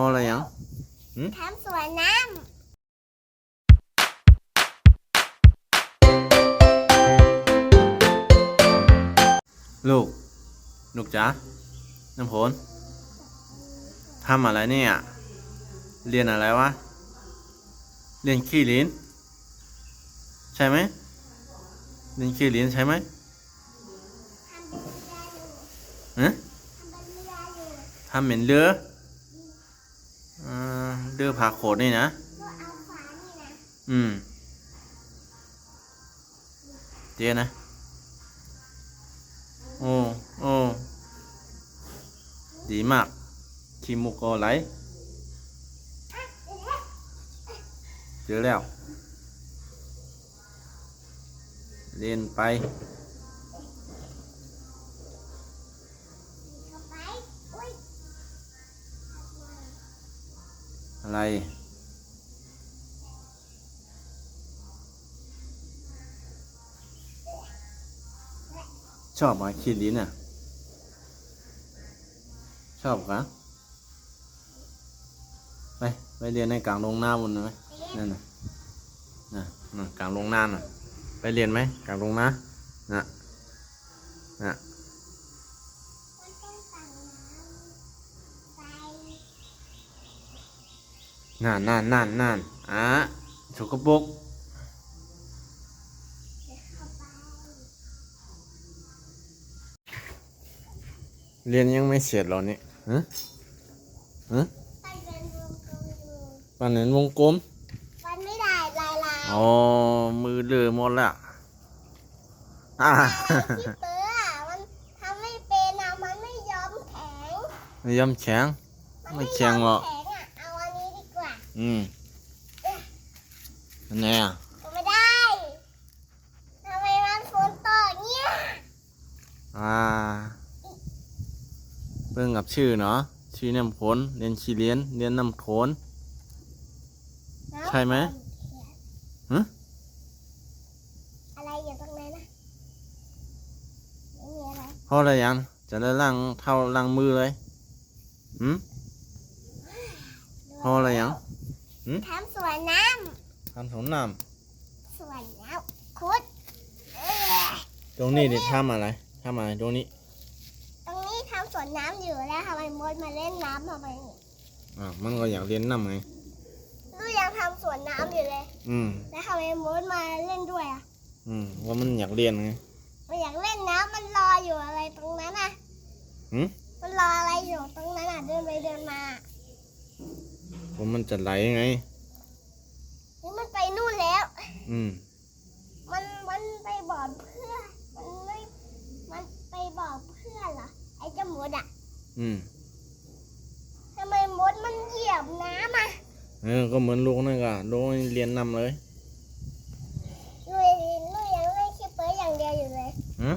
ออะไรยังทำสวนน้ลูก ลูกจ๋า น้ำผลทำอะไรเนี่ย เรียนอะไรวะ เรียนขี้ลิ้น ใช่ไหม เรียนขี้ลิ้นใช่ไหมำทำเป็นเรืออยู่ฮะทำเป็นเรืออยู่ทำเหม็นเรืออ่า เรือผาโขดนี่นะ ก็เอาฝานี่นะอืม เจ๊นะ โอ้โอ้ดีมากคิมุโกไหลเจอแล้วเรียนไป เข้าไปอุ้ย อะไร ชอบไหมคิดลิ้นอะ ชอบกะไป ไปเรียนในกลางโรงหน้าบนนะไหมนั่นน่ะน่ะกลางโรงหน้าน่ะ ไปเรียนไหมกลางโรงน้าน่ะน่ะ น้ำไปนั่นนั่นนั่นนั่นอะสกปรกเข้าไปเรียนยังไม่เสร็จหรอนี่ฮะฮะไปเป็นรวมกันอยู่ปันเห็นวงกลมมันไม่ได้ลายลายอ๋อ มือเลือหมดแล้วอ่าที่เต๋ออะมันทำไม่เป็นอะมันไม่ยอมแข็ง ไม่ยอมแข็งมันไม่แข็งหรอก อืมอันไหนอะเอาไม่ได้ทำไมมันฝนตกเนี่ยอ่าเบิ่งกับชื่อเนาะชื่อน้ำผลเรียนชีเรียนเรียนน้ำโขนใช่ไหมฮะอะไรอยู่ตรงนั้นนะไม่มีอะไรพออะไรยังจะได้ล้างเท้าล้างมือเลยหืมพออะไรยัง ทำสวนน้ทำสงน้ำสวนน้ำคุดเอ้ยำตรงนี้ดิทำอะไรทำอะไรตรงนี้ตรงนี้ทำสวนน้ำอยู่แล้วทำไมมดมาเล่นน้ำทำไมเนี่ยอ่ามันก็อยากเรียนน้ำไงลูกยังทำสวนน้ำอยู่เลย อืมแล้วทำไมมดมาเล่นด้วยอะอืมว่ามันอยากเรียนไง มันอยากเล่นน้ำมันรออยู่อะไรตรงนั้นอะหืม มันรออะไรอยู่ตรงนั้นอะเดินไปเดินมา ว่ามันจะไหลไง นี่มันไปนู่นแล้ว อืม มันมันไปบอกเพื่อนมันไม่มันไปบอกเพื่อนเหรอไอ้เจ้ามดอะอืมทำไมมดมันเหยียบน้ำอะเออก็เหมือนลูกนั่นก็ลูกเรียนนำเลยลุยลุยยังเล่นคิปเปอร์อย่างเดียวอยู่เลยหืม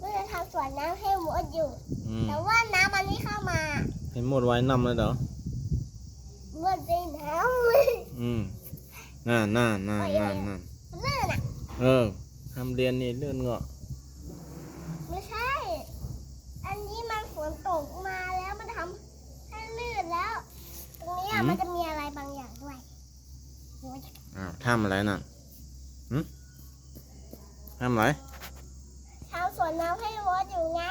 ลุยจะทำสวนน้ำให้มดอยู่ อืมแต่ว่าน้ำมันไม่เข้ามา ให้หมดไว้นำเลยเหรอ มดไปน้ำเลย อืม น่าน่าน่าน่าน่าเลื่อนอะเออทำเรียนนี่เลื่อนเงาะไม่ใช่ อันนี้มันฝนตกมาแล้วมันทำให้ลื่นแล้ว ตรงนี้อะมันจะมีอะไรบางอย่างด้วยอ้าวทำอะไรน่ะหืมทำอะไรทำสวนน้ำให้มดอยู่ไง